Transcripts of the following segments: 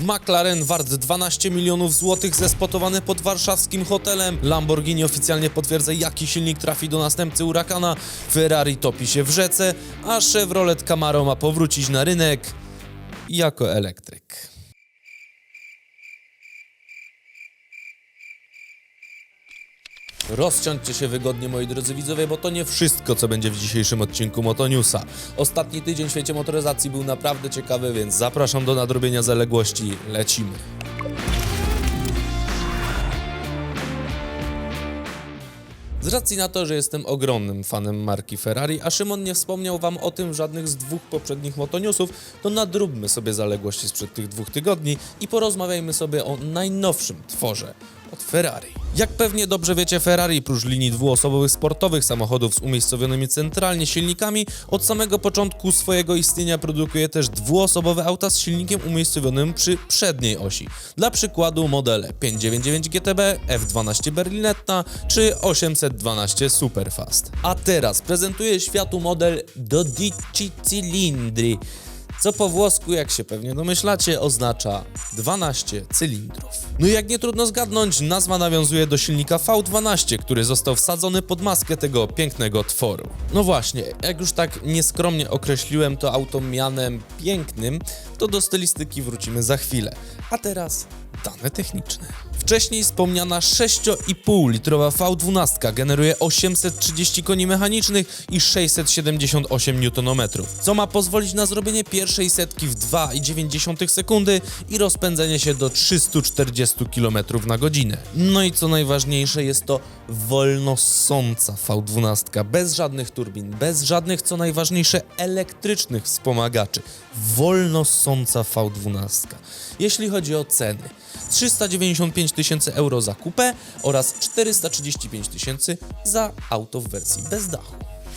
McLaren wart 12 milionów złotych zespotowany pod warszawskim hotelem. Lamborghini oficjalnie potwierdza jaki silnik trafi do następcy Huracana. Ferrari topi się w rzece, a Chevrolet Camaro ma powrócić na rynek jako elektryk. Rozsiądźcie się wygodnie, moi drodzy widzowie, bo to nie wszystko, co będzie w dzisiejszym odcinku Motonewsa. Ostatni tydzień w świecie motoryzacji był naprawdę ciekawy, więc zapraszam do nadrobienia zaległości. Lecimy. Z racji na to, że jestem ogromnym fanem marki Ferrari, a Szymon nie wspomniał wam o tym w żadnych z dwóch poprzednich motoniusów, to nadróbmy sobie zaległości sprzed tych dwóch tygodni i porozmawiajmy sobie o najnowszym tworze od Ferrari. Jak pewnie dobrze wiecie, Ferrari prócz linii dwuosobowych sportowych samochodów z umiejscowionymi centralnie silnikami, od samego początku swojego istnienia produkuje też dwuosobowe auta z silnikiem umiejscowionym przy przedniej osi. Dla przykładu modele 599 GTB, F12 Berlinetta czy 812 Superfast. A teraz prezentuję światu model 12 cylindri, co po włosku, jak się pewnie domyślacie, oznacza 12 cylindrów. No i jak nie trudno zgadnąć, nazwa nawiązuje do silnika V12, który został wsadzony pod maskę tego pięknego tworu. No właśnie, jak już tak nieskromnie określiłem to auto mianem pięknym, to do stylistyki wrócimy za chwilę. A teraz dane techniczne. Wcześniej wspomniana 6,5 litrowa V12 generuje 830 koni mechanicznych i 678 Nm, co ma pozwolić na zrobienie pierwszej setki w 2,9 sekundy i rozpędzenie się do 340 km na godzinę. No i co najważniejsze, jest to wolnosąca V12, bez żadnych turbin, bez żadnych, co najważniejsze, elektrycznych wspomagaczy. Wolnosąca V12. Jeśli chodzi o ceny, 395 tysięcy euro za kupę oraz 435 tysięcy za auto w wersji bez dachu.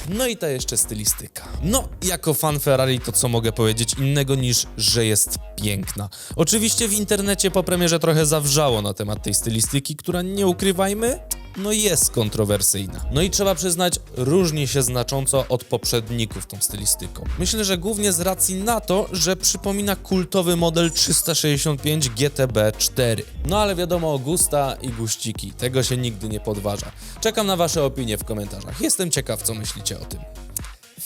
No i ta jeszcze stylistyka. No, jako fan Ferrari to co mogę powiedzieć innego niż, że jest piękna. Oczywiście w internecie po premierze trochę zawrzało na temat tej stylistyki, która nie ukrywajmy, no jest kontrowersyjna. No i trzeba przyznać, różni się znacząco od poprzedników tą stylistyką. Myślę, że głównie z racji na to, że przypomina kultowy model 365 GTB4. No ale wiadomo, gusta i guściki, tego się nigdy nie podważa. Czekam na wasze opinie w komentarzach. Jestem ciekaw, co myślicie o tym.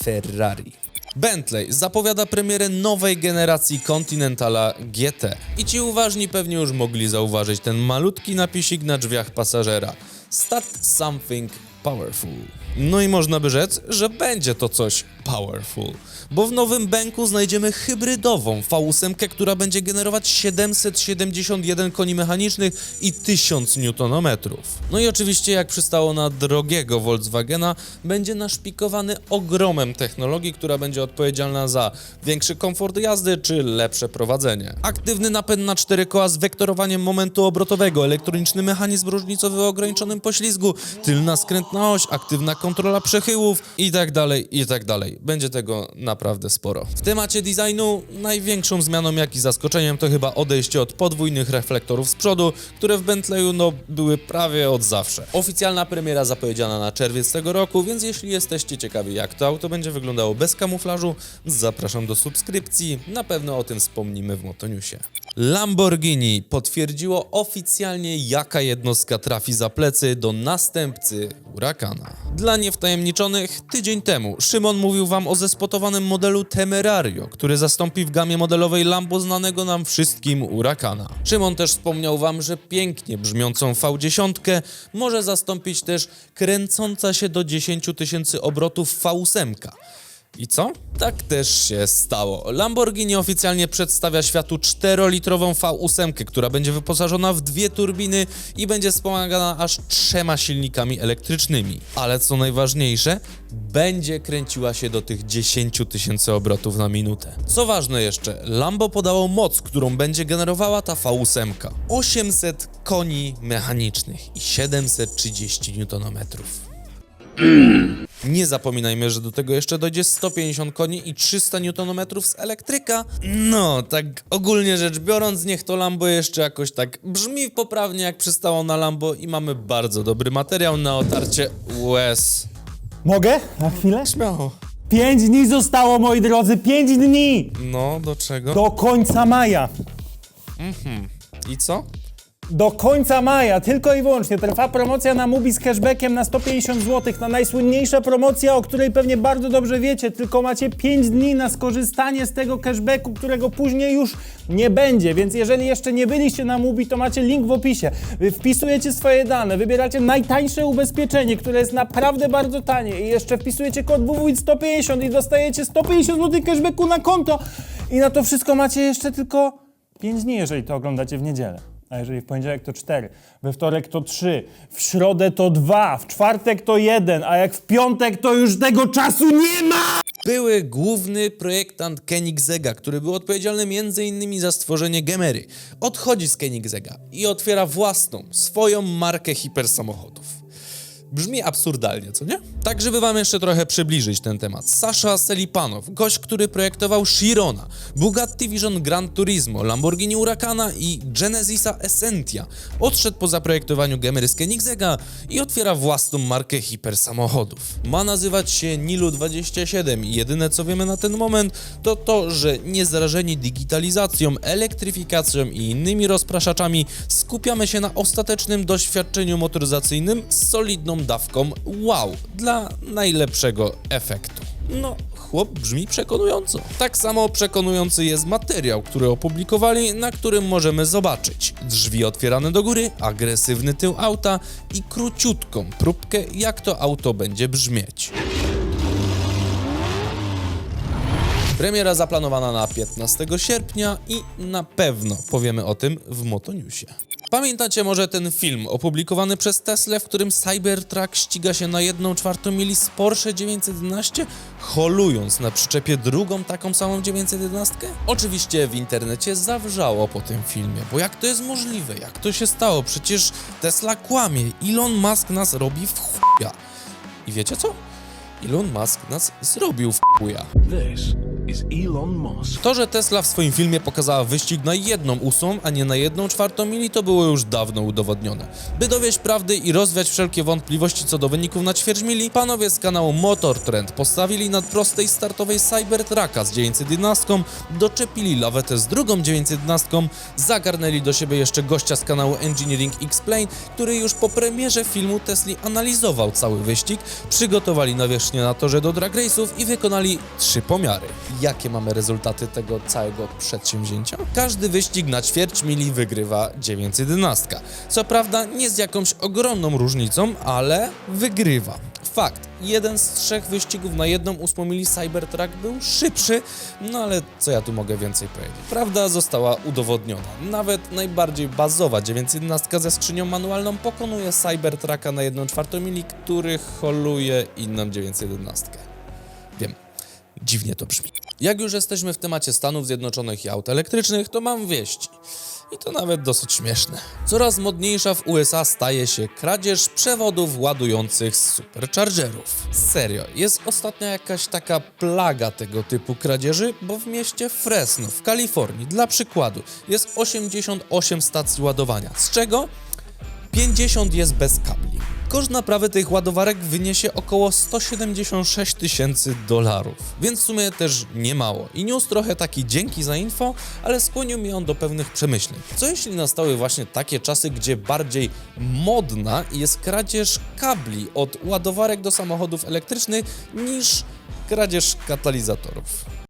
Ferrari. Bentley zapowiada premierę nowej generacji Continentala GT. I ci uważni pewnie już mogli zauważyć ten malutki napisik na drzwiach pasażera. Start something powerful. No i można by rzec, że będzie to coś powerful, bo w nowym bęku znajdziemy hybrydową V8, która będzie generować 771 koni mechanicznych i 1000 Nm. No i oczywiście, jak przystało na drogiego Volkswagena, będzie naszpikowany ogromem technologii, która będzie odpowiedzialna za większy komfort jazdy czy lepsze prowadzenie. Aktywny napęd na cztery koła z wektorowaniem momentu obrotowego, elektroniczny mechanizm różnicowy o ograniczonym poślizgu, tylna skrętna oś, aktywna kontrola przechyłów i tak dalej, i tak dalej. Będzie tego naprawdę sporo. W temacie designu największą zmianą, jak i zaskoczeniem to chyba odejście od podwójnych reflektorów z przodu, które w Bentleyu no były prawie od zawsze. Oficjalna premiera zapowiedziana na czerwiec tego roku, więc jeśli jesteście ciekawi jak to auto będzie wyglądało bez kamuflażu, zapraszam do subskrypcji, na pewno o tym wspomnimy w Motoniusie. Lamborghini potwierdziło oficjalnie jaka jednostka trafi za plecy do następcy Huracana. Dla niewtajemniczonych, tydzień temu Szymon mówił wam o zespotowanym modelu Temerario, który zastąpi w gamie modelowej Lambo znanego nam wszystkim Huracana. Szymon też wspomniał wam, że pięknie brzmiącą V10 może zastąpić też kręcąca się do 10 tysięcy obrotów V8. I co? Tak też się stało. Lamborghini oficjalnie przedstawia światu 4-litrową V8, która będzie wyposażona w dwie turbiny i będzie wspomagana aż trzema silnikami elektrycznymi. Ale co najważniejsze, będzie kręciła się do tych 10 tysięcy obrotów na minutę. Co ważne jeszcze, Lambo podało moc, którą będzie generowała ta V8. 800 koni mechanicznych i 730 Nm. Nie zapominajmy, że do tego jeszcze dojdzie 150 koni i 300 Nm z elektryka. No, tak ogólnie rzecz biorąc, niech to Lambo jeszcze jakoś tak brzmi poprawnie, jak przystało na Lambo i mamy bardzo dobry materiał na otarcie łez. Mogę? Na chwilę? Śmiało. Pięć dni zostało, moi drodzy, pięć dni! No, do czego? Do końca maja. I co? Do końca maja tylko i wyłącznie trwa promocja na Mubi z cashbackiem na 150 zł. Na najsłynniejsza promocja, o której pewnie bardzo dobrze wiecie, tylko macie 5 dni na skorzystanie z tego cashbacku, którego później już nie będzie. Więc jeżeli jeszcze nie byliście na Mubi, to macie link w opisie. Wy wpisujecie swoje dane, wybieracie najtańsze ubezpieczenie, które jest naprawdę bardzo tanie i jeszcze wpisujecie kod WWIT150 i dostajecie 150 zł cashbacku na konto. I na to wszystko macie jeszcze tylko 5 dni, jeżeli to oglądacie w niedzielę. A jeżeli w poniedziałek to 4, we wtorek to 3, w środę to 2, w czwartek to 1, a jak w piątek to już tego czasu nie ma! Były główny projektant Koenigsegga, który był odpowiedzialny m.in. za stworzenie Gemery, odchodzi z Koenigsegga i otwiera własną, swoją markę hipersamochodów. Brzmi absurdalnie, co nie? Tak, żeby wam jeszcze trochę przybliżyć ten temat. Sasha Selipanow, gość, który projektował Chirona, Bugatti Vision Gran Turismo, Lamborghini Huracana i Genesisa Essentia, odszedł po zaprojektowaniu Gemery z Koenigsegga i otwiera własną markę hipersamochodów. Ma nazywać się Nilu27 i jedyne co wiemy na ten moment to to, że niezrażeni digitalizacją, elektryfikacją i innymi rozpraszaczami skupiamy się na ostatecznym doświadczeniu motoryzacyjnym z solidną dawką wow dla najlepszego efektu. No, chłop brzmi przekonująco. Tak samo przekonujący jest materiał, który opublikowali, na którym możemy zobaczyć drzwi otwierane do góry, agresywny tył auta i króciutką próbkę, jak to auto będzie brzmieć. Premiera zaplanowana na 15 sierpnia i na pewno powiemy o tym w Motoniusie. Pamiętacie może ten film opublikowany przez Tesla, w którym Cybertruck ściga się na 1 czwartą mili z Porsche 911, holując na przyczepie drugą taką samą 911? Oczywiście w internecie zawrzało po tym filmie, bo jak to jest możliwe? Jak to się stało? Przecież Tesla kłamie, Elon Musk nas robi w chuja. I wiecie co? Elon Musk nas zrobił w chuja. This. To, że Tesla w swoim filmie pokazała wyścig na jedną ósmą, a nie na jedną czwartą mili, to było już dawno udowodnione. By dowieść prawdy i rozwiać wszelkie wątpliwości co do wyników na ćwierć mili, panowie z kanału Motor Trend postawili na prostej startowej Cybertrucka z 911, doczepili lawetę z drugą 911, zagarnęli do siebie jeszcze gościa z kanału Engineering Explain, który już po premierze filmu Tesli analizował cały wyścig, przygotowali nawierzchnię na torze do drag race'ów i wykonali trzy pomiary. Jakie mamy rezultaty tego całego przedsięwzięcia? Każdy wyścig na ćwierć mili wygrywa 911. Co prawda nie z jakąś ogromną różnicą, ale wygrywa. Fakt, jeden z trzech wyścigów na jedną ósmą mili Cybertruck był szybszy, no ale co ja tu mogę więcej powiedzieć? Prawda została udowodniona. Nawet najbardziej bazowa 911 ze skrzynią manualną pokonuje Cybertrucka na 1 czwartą mili, który holuje inną 911. Dziwnie to brzmi. Jak już jesteśmy w temacie Stanów Zjednoczonych i aut elektrycznych, to mam wieści. I to nawet dosyć śmieszne. Coraz modniejsza w USA staje się kradzież przewodów ładujących z superchargerów. Serio, jest ostatnio jakaś taka plaga tego typu kradzieży, bo w mieście Fresno w Kalifornii, dla przykładu, jest 88 stacji ładowania, z czego 50 jest bez kabli. Koszt naprawy tych ładowarek wyniesie około 176 tysięcy dolarów, więc w sumie też nie mało. I news trochę taki dzięki za info, ale skłonił mnie on do pewnych przemyśleń. Co jeśli nastały właśnie takie czasy, gdzie bardziej modna jest kradzież kabli od ładowarek do samochodów elektrycznych niż kradzież katalizatorów?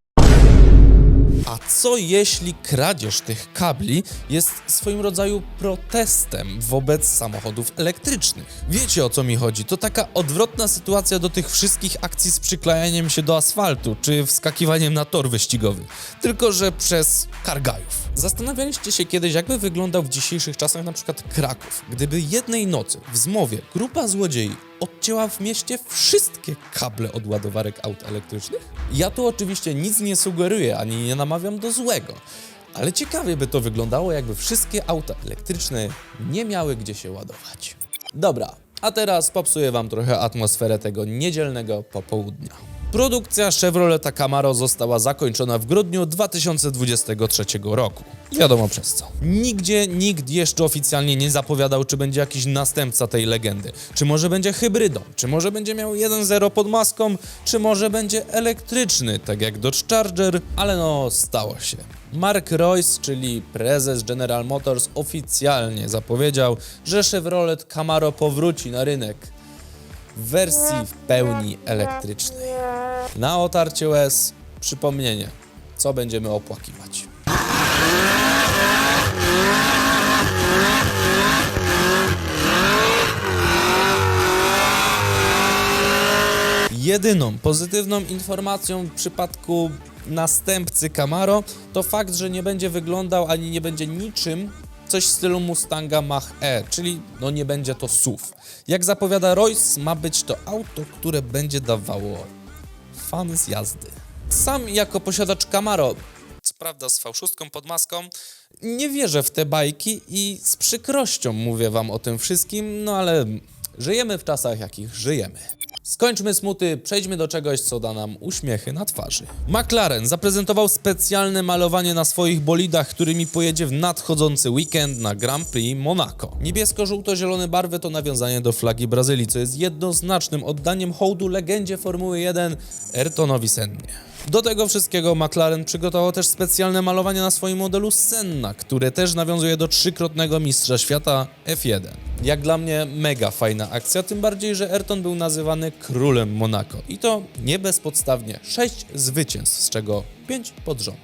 A co jeśli kradzież tych kabli jest swoim rodzaju protestem wobec samochodów elektrycznych? Wiecie o co mi chodzi? To taka odwrotna sytuacja do tych wszystkich akcji z przyklejaniem się do asfaltu czy wskakiwaniem na tor wyścigowy, tylko że przez kargajów. Zastanawialiście się kiedyś, jakby wyglądał w dzisiejszych czasach na przykład Kraków, gdyby jednej nocy w zmowie grupa złodziei odcięła w mieście wszystkie kable od ładowarek aut elektrycznych? Ja tu oczywiście nic nie sugeruję, ani nie namawiam do złego, ale ciekawie by to wyglądało, jakby wszystkie auta elektryczne nie miały gdzie się ładować. Dobra, a teraz popsuję wam trochę atmosferę tego niedzielnego popołudnia. Produkcja Chevroleta Camaro została zakończona w grudniu 2023 roku. Wiadomo przez co. Nigdzie nikt jeszcze oficjalnie nie zapowiadał, czy będzie jakiś następca tej legendy. Czy może będzie hybrydą, czy może będzie miał 1.0 pod maską, czy może będzie elektryczny, tak jak Dodge Charger, ale no stało się. Mark Royce, czyli prezes General Motors, oficjalnie zapowiedział, że Chevrolet Camaro powróci na rynek w wersji w pełni elektrycznej. Na otarcie łez przypomnienie, co będziemy opłakiwać. Jedyną pozytywną informacją w przypadku następcy Camaro to fakt, że nie będzie wyglądał ani nie będzie niczym coś w stylu Mustanga Mach-E, czyli no nie będzie to SUV. Jak zapowiada Royce, ma być to auto, które będzie dawało fan z jazdy. Sam jako posiadacz Camaro, co prawda z V6 pod maską, nie wierzę w te bajki i z przykrością mówię wam o tym wszystkim, no ale żyjemy w czasach, jakich żyjemy. Skończmy smuty, przejdźmy do czegoś, co da nam uśmiechy na twarzy. McLaren zaprezentował specjalne malowanie na swoich bolidach, którymi pojedzie w nadchodzący weekend na Grand Prix Monaco. Niebiesko-żółto-zielone barwy to nawiązanie do flagi Brazylii, co jest jednoznacznym oddaniem hołdu legendzie Formuły 1 Ayrtonowi Sennie. Do tego wszystkiego McLaren przygotował też specjalne malowanie na swoim modelu Senna, które też nawiązuje do trzykrotnego mistrza świata F1. Jak dla mnie mega fajna akcja, tym bardziej, że Ayrton był nazywany królem Monaco i to nie bezpodstawnie. 6 zwycięstw, z czego 5 pod rząd.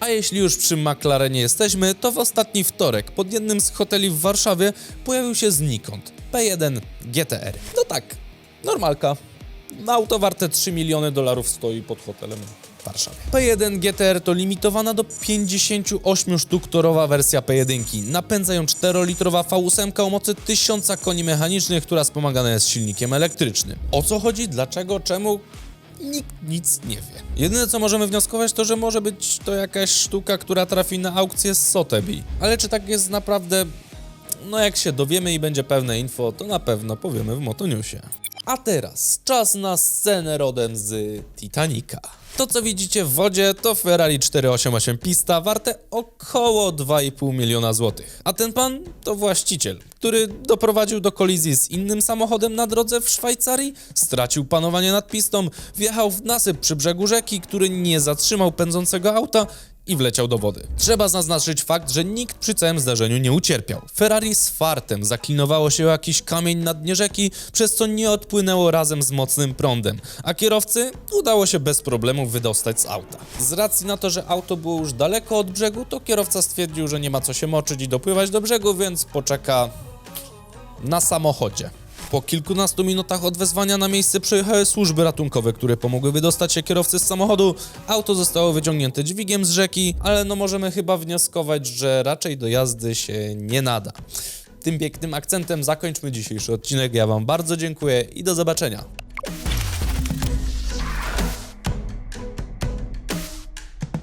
A jeśli już przy McLarenie jesteśmy, to w ostatni wtorek pod jednym z hoteli w Warszawie pojawił się znikąd P1 GTR. No tak, normalka. Auto warte 3 miliony dolarów stoi pod hotelem Warszawie. P1 GTR to limitowana do 58 sztuk torowa wersja P1. Napędza ją 4-litrowa V8 o mocy 1000 koni mechanicznych, która wspomagana jest silnikiem elektrycznym. O co chodzi? Dlaczego? Czemu? Nikt nic nie wie. Jedyne co możemy wnioskować to, że może być to jakaś sztuka, która trafi na aukcję z Sotheby. Ale czy tak jest naprawdę no jak się dowiemy i będzie pewne info, to na pewno powiemy w Motoniusie. A teraz czas na scenę rodem z Titanica. To co widzicie w wodzie to Ferrari 488 Pista warte około 2,5 miliona złotych. A ten pan to właściciel, który doprowadził do kolizji z innym samochodem na drodze w Szwajcarii, stracił panowanie nad pistą, wjechał w nasyp przy brzegu rzeki, który nie zatrzymał pędzącego auta i wleciał do wody. Trzeba zaznaczyć fakt, że nikt przy całym zdarzeniu nie ucierpiał. Ferrari z fartem zaklinowało się jakiś kamień na dnie rzeki, przez co nie odpłynęło razem z mocnym prądem, a kierowcy udało się bez problemu wydostać z auta. Z racji na to, że auto było już daleko od brzegu, to kierowca stwierdził, że nie ma co się moczyć i dopływać do brzegu, więc poczeka na samochodzie. Po kilkunastu minutach od wezwania na miejsce przyjechały służby ratunkowe, które pomogły wydostać się kierowcy z samochodu. Auto zostało wyciągnięte dźwigiem z rzeki, ale no możemy chyba wnioskować, że raczej do jazdy się nie nada. Tym pięknym akcentem zakończmy dzisiejszy odcinek. Ja Wam bardzo dziękuję i do zobaczenia.